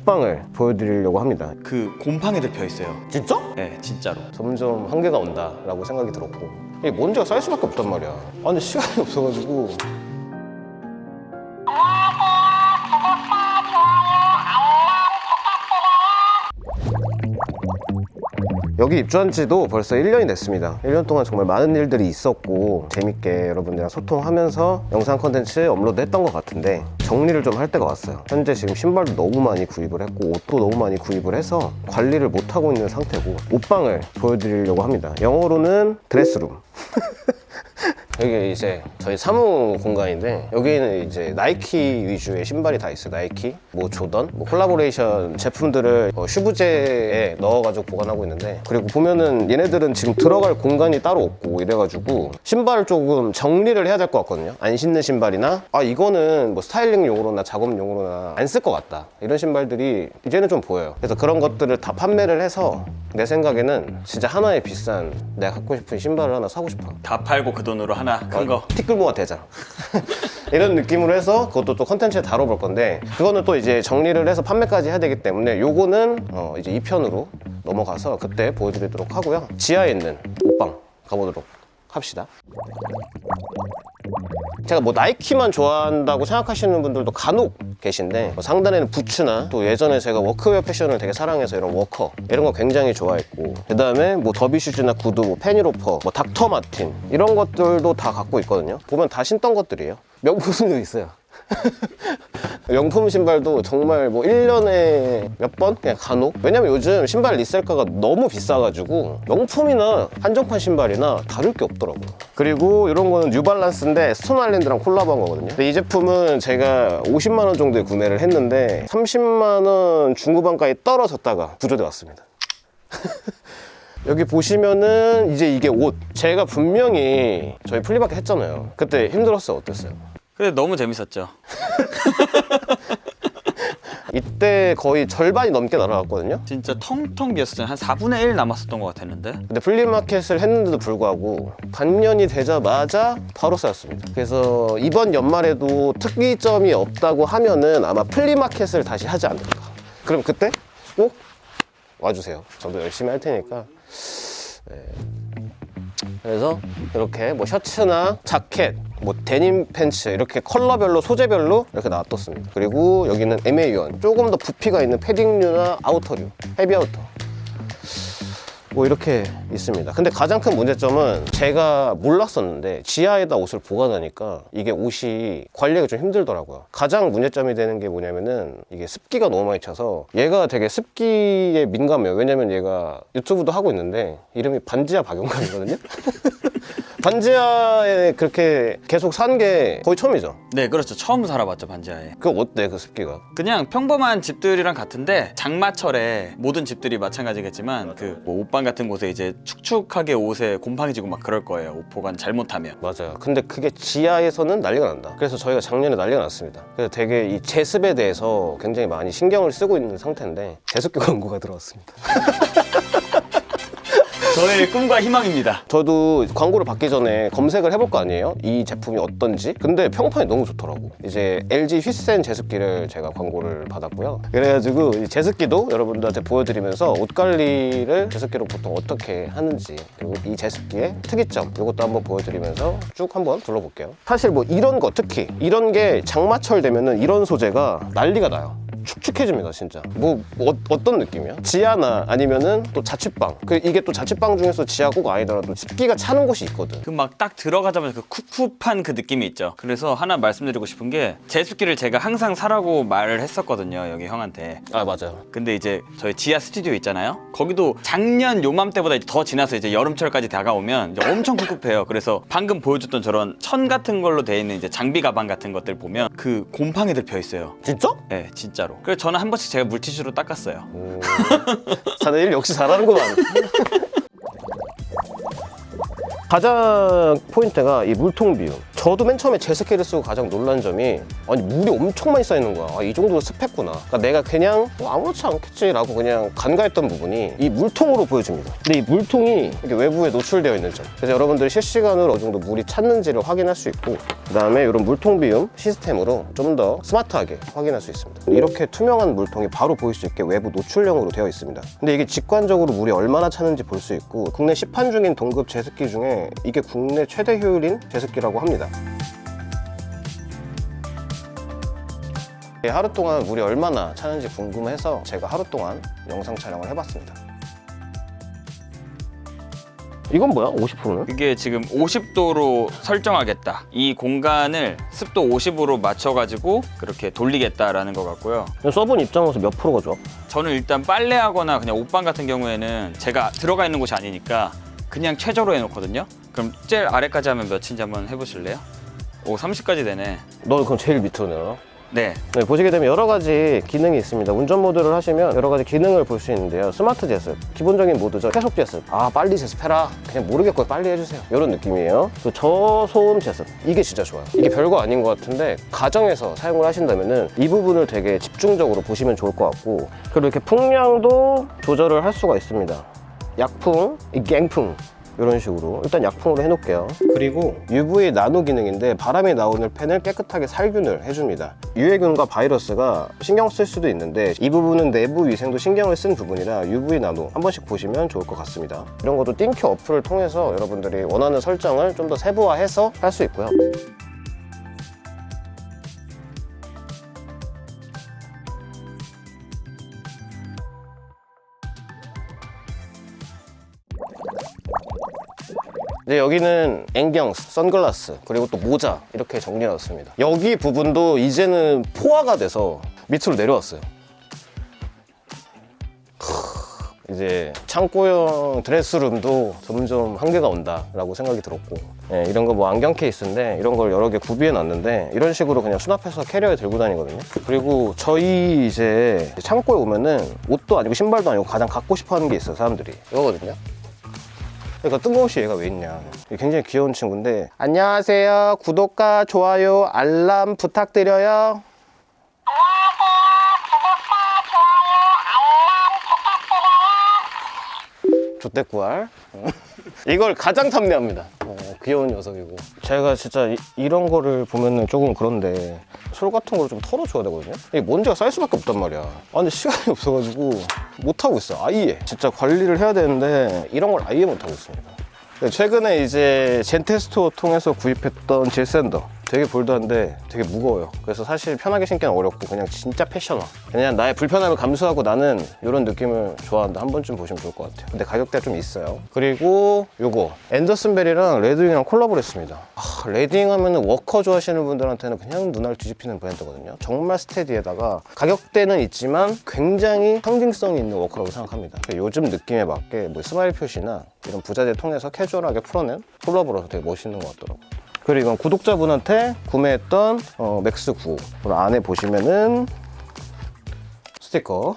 옷방을 보여드리려고 합니다. 그 곰팡이 들 펴 있어요. 진짜? 네, 진짜로. 점점 한계가 온다라고 생각이 들었고 이게 먼지가 쌓일 수밖에 없단 말이야. 아니 시간이 없어가지고 여기 입주한 지도 벌써 1년이 됐습니다. 1년 동안 정말 많은 일들이 있었고 재밌게 여러분들이랑 소통하면서 영상 컨텐츠 업로드 했던 것 같은데 정리를 좀 할 때가 왔어요. 현재 지금 신발도 너무 많이 구입을 했고 옷도 너무 많이 구입을 해서 관리를 못하고 있는 상태고 옷방을 보여드리려고 합니다. 영어로는 드레스룸. 여기 이제 저희 사무 공간인데 여기는 이제 나이키 위주의 신발이 다 있어요. 나이키, 뭐 조던, 뭐 콜라보레이션 제품들을 어, 슈브제에 넣어가지고 보관하고 있는데 그리고 보면은 얘네들은 지금 들어갈 공간이 따로 없고 이래가지고 신발을 조금 정리를 해야 될 것 같거든요. 안 신는 신발이나 아 이거는 뭐 스타일링용으로나 작업용으로나 안 쓸 것 같다 이런 신발들이 이제는 좀 보여요. 그래서 그런 것들을 다 판매를 해서 내 생각에는 진짜 하나의 비싼 내가 갖고 싶은 신발을 하나 사고 싶어. 다 팔고 그 돈으로 하나 큰 거. 티끌모아 대장 이런 느낌으로 해서 그것도 또 컨텐츠에 다뤄볼 건데 그거는 또 이제 정리를 해서 판매까지 해야 되기 때문에 요거는 어 이제 2편으로 넘어가서 그때 보여드리도록 하고요 지하에 있는 옷방 가보도록 합시다 제가 뭐 나이키만 좋아한다고 생각하시는 분들도 간혹 계신데 뭐 상단에는 부츠나 또 예전에 제가 워크웨어 패션을 되게 사랑해서 이런 워커 이런 거 굉장히 좋아했고 그 다음에 뭐 더비 슈즈나 구두, 뭐 페니로퍼, 뭐 닥터 마틴 이런 것들도 다 갖고 있거든요. 보면 다 신던 것들이에요. 명품도 있어요 명품 신발도 정말 뭐 1년에 몇 번? 그냥 간혹? 왜냐면 요즘 신발 리셀가가 너무 비싸가지고 명품이나 한정판 신발이나 다를 게 없더라고요. 그리고 이런 거는 뉴발란스인데 스톤 아일랜드랑 콜라보한 거거든요. 근데 이 제품은 제가 50만 원 정도에 구매를 했는데 30만 원 중후반가에 떨어졌다가 구조돼 왔습니다. 여기 보시면은 이제 이게 옷. 제가 분명히 저희 플리마켓 했잖아요. 그때 힘들었어요. 어땠어요? 근데 너무 재밌었죠. 이때 거의 절반이 넘게 날아갔거든요. 진짜 텅텅 비었었잖아요. 한 4분의 1 남았었던 것 같았는데. 근데 플리마켓을 했는데도 불구하고 반년이 되자마자 바로 쌓였습니다. 그래서 이번 연말에도 특이점이 없다고 하면은 아마 플리마켓을 다시 하지 않을까. 그럼 그때 꼭 와주세요. 저도 열심히 할 테니까. 네. 그래서 이렇게 뭐 셔츠나 자켓, 뭐 데님 팬츠 이렇게 컬러별로 소재별로 이렇게 놔뒀습니다. 그리고 여기는 MA1 조금 더 부피가 있는 패딩류나 아우터류, 헤비 아우터. 뭐 이렇게 있습니다. 근데 가장 큰 문제점은 제가 몰랐었는데 지하에다 옷을 보관하니까 이게 옷이 관리가 좀 힘들더라고요. 가장 문제점이 되는 게 뭐냐면은 이게 습기가 너무 많이 차서 얘가 되게 습기에 민감해요. 왜냐면 얘가 유튜브도 하고 있는데 이름이 반지하 박용감이거든요. 반지하에 그렇게 계속 산 게 거의 처음이죠. 네, 그렇죠. 처음 살아봤죠, 반지하에. 그 어때 그 습기가? 그냥 평범한 집들이랑 같은데 장마철에 모든 집들이 마찬가지겠지만 그뭐 옷방 같은 곳에 이제 축축하게 옷에 곰팡이 지고 막 그럴 거예요. 옷 보관 잘못하면. 맞아요. 근데 그게 지하에서는 난리가 난다. 그래서 저희가 작년에 난리가 났습니다. 그래서 되게 이 제습에 대해서 굉장히 많이 신경을 쓰고 있는 상태인데 제습기 광고가 들어왔습니다. 저의 꿈과 희망입니다. 저도 광고를 받기 전에 검색을 해볼 거 아니에요? 이 제품이 어떤지? 근데 평판이 너무 좋더라고. 이제 LG 휘센 제습기를 제가 광고를 받았고요. 그래가지고 이 제습기도 여러분들한테 보여드리면서 옷 관리를 제습기로 보통 어떻게 하는지 그리고 이 제습기의 특이점 이것도 한번 보여드리면서 쭉 한번 둘러볼게요. 사실 뭐 이런 거 특히 이런 게 장마철 되면은 이런 소재가 난리가 나요. 축축해집니다 진짜 뭐 어, 떤 느낌이야? 지하나 아니면은 또 자취방 그 이게 또 자취방 중에서 지하 꼭 아니더라도 습기가 차는 곳이 있거든 그 막 딱 들어가자마자 그 쿱쿱한 그 느낌이 있죠. 그래서 하나 말씀드리고 싶은 게 제습기를 제가 항상 사라고 말을 했었거든요. 여기 형한테. 아 맞아요 근데 이제 저희 지하 스튜디오 있잖아요. 거기도 작년 요맘때보다 이제 더 지나서 이제 여름철까지 다가오면 이제 엄청 꿉꿉해요. 그래서 방금 보여줬던 저런 천 같은 걸로 돼 있는 이제 장비 가방 같은 것들 보면 그 곰팡이들 펴 있어요. 진짜? 네, 진짜로. 그래서 저는 한 번씩 제가 물티슈로 닦았어요. 오, 사내 일 역시 잘하는구만. 가장 포인트가 이 물통 비움 저도 맨 처음에 제습기를 쓰고 가장 놀란 점이 아니 물이 엄청 많이 쌓이는 거야. 아, 이 정도로 습했구나. 그러니까 내가 그냥 뭐 아무렇지 않겠지라고 그냥 간과했던 부분이 이 물통으로 보여집니다. 근데 이 물통이 이렇게 외부에 노출되어 있는 점. 그래서 여러분들이 실시간으로 어느 정도 물이 찼는지를 확인할 수 있고 그 다음에 이런 물통 비움 시스템으로 좀 더 스마트하게 확인할 수 있습니다. 이렇게 투명한 물통이 바로 보일 수 있게 외부 노출형으로 되어 있습니다. 근데 이게 직관적으로 물이 얼마나 차는지 볼 수 있고 국내 시판 중인 동급 제습기 중에 이게 국내 최대 효율인 제습기라고 합니다. 예, 하루 동안 물이 얼마나 차는지 궁금해서 제가 하루 동안 영상 촬영을 해봤습니다. 이건 뭐야? 50%는? 이게 지금 50도로 설정하겠다. 이 공간을 습도 50으로 맞춰가지고 그렇게 돌리겠다라는 것 같고요. 써본 입장으로서 몇 프로가 좋아? 저는 일단 빨래하거나 그냥 옷방 같은 경우에는 제가 들어가 있는 곳이 아니니까 그냥 최저로 해놓거든요. 그럼 제일 아래까지 하면 몇인지 한번 해보실래요? 오 30까지 되네. 너 그럼 제일 밑으로 내려. 네. 네, 보시게 되면 여러 가지 기능이 있습니다. 운전 모드를 하시면 여러 가지 기능을 볼 수 있는데요. 스마트 제습, 기본적인 모드죠. 계속 제습. 아, 빨리 제습해라. 그냥 모르겠고 빨리 해주세요. 이런 느낌이에요. 또 저소음 제습. 이게 진짜 좋아요. 이게 별거 아닌 것 같은데 가정에서 사용을 하신다면은 이 부분을 되게 집중적으로 보시면 좋을 것 같고 그리고 이렇게 풍량도 조절을 할 수가 있습니다. 약풍, 이 갱풍. 이런 식으로 일단 약풍으로 해놓을게요. 그리고 UV 나노 기능인데 바람이 나오는 팬을 깨끗하게 살균을 해줍니다. 유해균과 바이러스가 신경 쓸 수도 있는데 이 부분은 내부 위생도 신경을 쓴 부분이라 UV 나노 한 번씩 보시면 좋을 것 같습니다. 이런 것도 띵큐 어플을 통해서 여러분들이 원하는 설정을 좀 더 세부화해서 할 수 있고요 네, 여기는 앵경, 선글라스, 그리고 또 모자 이렇게 정리해놨습니다. 여기 부분도 이제는 포화가 돼서 밑으로 내려왔어요. 크, 이제 창고형 드레스룸도 점점 한계가 온다라고 생각이 들었고 예, 이런 거 뭐 안경 케이스인데 이런 걸 여러 개 구비해 놨는데 이런 식으로 그냥 수납해서 캐리어에 들고 다니거든요 그리고 저희 이제 창고에 오면은 옷도 아니고 신발도 아니고 가장 갖고 싶어 하는 게 있어요 사람들이 이거거든요 그러니까 뜬금없이 얘가 왜 있냐. 굉장히 귀여운 친구인데 안녕하세요. 구독과 좋아요, 알람 부탁드려요. 조대꾸알 이걸 가장 탐내합니다. 어, 귀여운 녀석이고. 제가 진짜 이, 런 거를 보면은 조금 그런데 솔 같은 거를 좀 털어줘야 되거든요? 이게 먼지가 쌓일 수밖에 없단 말이야. 아 근데 시간이 없어가지고 못 하고 있어 아예. 진짜 관리를 해야 되는데 이런 걸 아예 못 하고 있습니다. 네, 최근에 이제 젠테스토어 통해서 구입했던 젤 샌더 되게 볼드한데 되게 무거워요. 그래서 사실 편하게 신기는 어렵고 그냥 진짜 패션화 그냥 나의 불편함을 감수하고 나는 이런 느낌을 좋아한다. 한 번쯤 보시면 좋을 것 같아요. 근데 가격대가 좀 있어요. 그리고 요거. 앤더슨 벨이랑 레드윙이랑 콜라보를 했습니다. 아, 레드윙 하면 워커 좋아하시는 분들한테는 그냥 눈알 뒤집히는 브랜드거든요. 정말 스테디에다가 가격대는 있지만 굉장히 상징성이 있는 워커라고 생각합니다. 요즘 느낌에 맞게 뭐 스마일 표시나 이런 부자재 통해서 캐주얼하게 풀어낸 콜라보라서 되게 멋있는 것 같더라고요 그리고 이건 구독자분한테 구매했던 어, 맥스 9 그리고 안에 보시면은 스티커.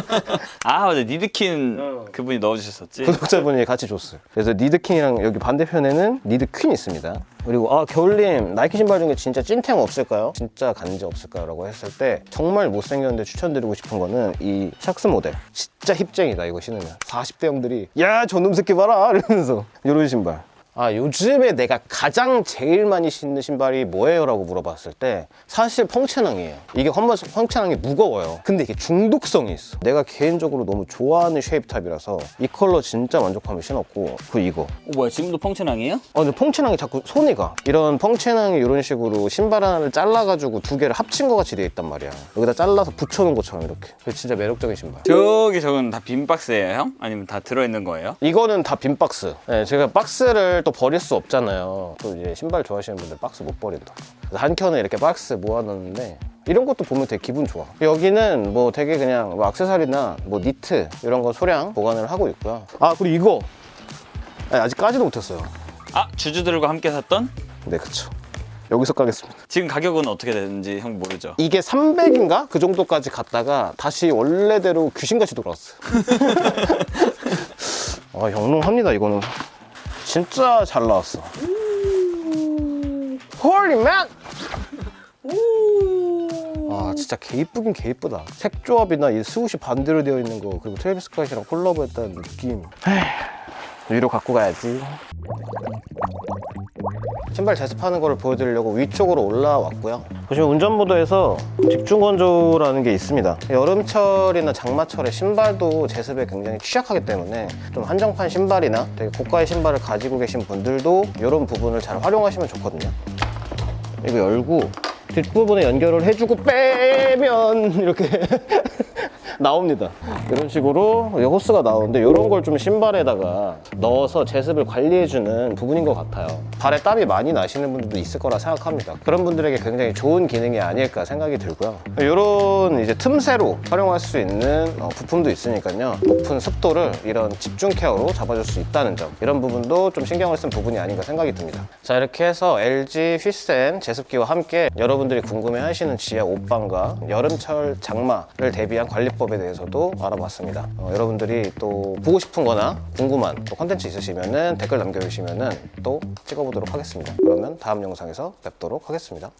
아 맞아. 니드킨 그분이 넣어주셨었지. 구독자분이 같이 줬어요. 그래서 니드킹이랑 여기 반대편에는 니드퀸이 있습니다. 그리고 아 겨울님 나이키 신발 중에 진짜 찐템 없을까요? 진짜 간지 없을까요? 라고 했을 때 정말 못생겼는데 추천드리고 싶은 거는 이 샥스 모델. 진짜 힙쟁이다 이거 신으면. 40대 형들이 야 저놈 새끼 봐라. 이러면서. 이런 신발 아 요즘에 내가 가장 제일 많이 신는 신발이 뭐예요? 라고 물어봤을 때 사실 펑체낭이에요 이게 펑- 펑체낭이 무거워요 근데 이게 중독성이 있어 내가 개인적으로 너무 좋아하는 쉐입 탑이라서 이 컬러 진짜 만족하며 신었고 그 이거 어, 뭐야 지금도 펑체낭이에요? 어, 근데 펑체낭이 자꾸 손이 가. 이런 펑체낭이 이런 식으로 신발 하나를 잘라가지고 두 개를 합친 것 같이 돼 있단 말이야. 여기다 잘라서 붙여놓은 것처럼 이렇게. 진짜 매력적인 신발. 저기 저건 다 빈 박스예요, 형? 아니면 다 들어있는 거예요? 이거는 다 빈 박스. 네, 제가 박스를 또 버릴 수 없잖아요. 또 이제 신발 좋아하시는 분들 박스 못 버린다. 그래서 한 켠에 이렇게 박스 모아놓는데 이런 것도 보면 되게 기분 좋아. 여기는 뭐 되게 그냥 뭐 액세서리나 뭐 니트 이런 거 소량 보관을 하고 있고요. 아 그리고 이거 아니, 아직 까지도 못했어요. 아 주주들과 함께 샀던? 네 그쵸. 여기서 까겠습니다. 지금 가격은 어떻게 되는지 형 모르죠? 이게 300인가? 그 정도까지 갔다가 다시 원래대로 귀신같이 돌아왔어요. 아, 영롱합니다, 이거는. 진짜 잘 나왔어. 홀리 맥! 아 진짜 개 이쁘긴 개 이쁘다. 색 조합이나 이 스우시 반대로 되어 있는 거 그리고 트래비스 스캇이랑 콜라보했다는 느낌. 에휴, 위로 갖고 가야지. 신발 제습하는 거를 보여드리려고 위쪽으로 올라왔고요 보시면 운전모드에서 집중 건조라는 게 있습니다 여름철이나 장마철에 신발도 제습에 굉장히 취약하기 때문에 좀 한정판 신발이나 되게 고가의 신발을 가지고 계신 분들도 이런 부분을 잘 활용하시면 좋거든요 이거 열고 뒷부분에 연결을 해주고 빼면 이렇게 나옵니다. 이런 식으로 이 호스가 나오는데 이런 걸 좀 신발에다가 넣어서 제습을 관리해주는 부분인 것 같아요. 발에 땀이 많이 나시는 분들도 있을 거라 생각합니다. 그런 분들에게 굉장히 좋은 기능이 아닐까 생각이 들고요. 이런 이제 틈새로 활용할 수 있는 어, 부품도 있으니까요. 높은 습도를 이런 집중 케어로 잡아줄 수 있다는 점 이런 부분도 좀 신경을 쓴 부분이 아닌가 생각이 듭니다. 자 이렇게 해서 LG 휘센 제습기와 함께 여러분들이 궁금해하시는 지하 옷방과 여름철 장마를 대비한 관리법에 대해서도 알아봤습니다. 어, 여러분들이 또 보고 싶은거나 궁금한 또 컨텐츠 있으시면은 댓글 남겨주시면은 또 찍어 보도록 하겠습니다. 그러면 다음 영상에서 뵙도록 하겠습니다.